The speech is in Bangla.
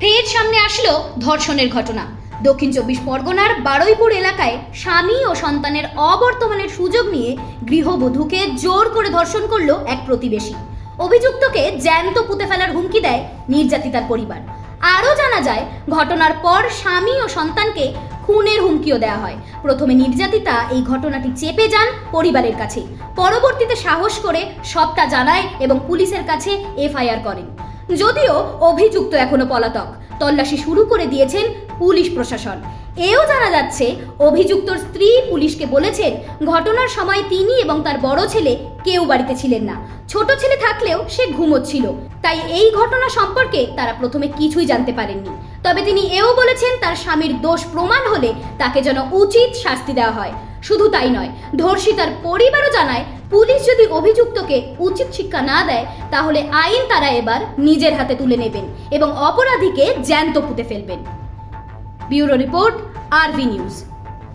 ফের সামনে আসলো ধর্ষণের ঘটনা। দক্ষিণ চব্বিশ পরগনার বারুইপুর এলাকায় স্বামী ও সন্তানের অবর্তমানের সুযোগ নিয়ে গৃহবধূকে জোর করে ধর্ষণ করল এক প্রতিবেশী। অভিযুক্তকে জ্যান্ত পুঁতে ফেলার হুমকি দেয় নির্যাতিতার পরিবার। আরও জানা যায়, ঘটনার পর স্বামী ও সন্তানকে খুনের হুমকিও দেওয়া হয়। প্রথমে নির্যাতিতা এই ঘটনাটি চেপে যান পরিবারের কাছে। পরবর্তীতে সাহস করে সবটা জানায় এবং পুলিশের কাছে এফআইআর করেন। যদিও অভিযুক্ত এখনও পলাতক। তল্লাশি শুরু করে দিয়েছেন পুলিশ প্রশাসন। এও জানা যাচ্ছে, অভিযুক্তর স্ত্রী পুলিশকে বলেছেন, ঘটনার সময় তিনি এবং তার বড় ছেলে কেউ বাড়িতে ছিলেন না। ছোট ছেলে থাকলেও সে ঘুমোচ্ছিল। তাই এই ঘটনা সম্পর্কে তারা প্রথমে কিছুই জানতে পারেননি। তবে তিনি এও বলেছেন, তার স্বামীর দোষ প্রমাণ হলে তাকে যেন উচিত শাস্তি দেওয়া হয়। শুধু তাই নয়, ধর্ষিতার পরিবারও জানায় পুলিশ যদি অভিযুক্তকে উচিত শিক্ষা না দেয়, তাহলে আইন তারা এবার নিজের হাতে তুলে নেবেন এবং অপরাধীকে জ্যান্ত পুঁতে ফেলবেন। Bureau report RB news.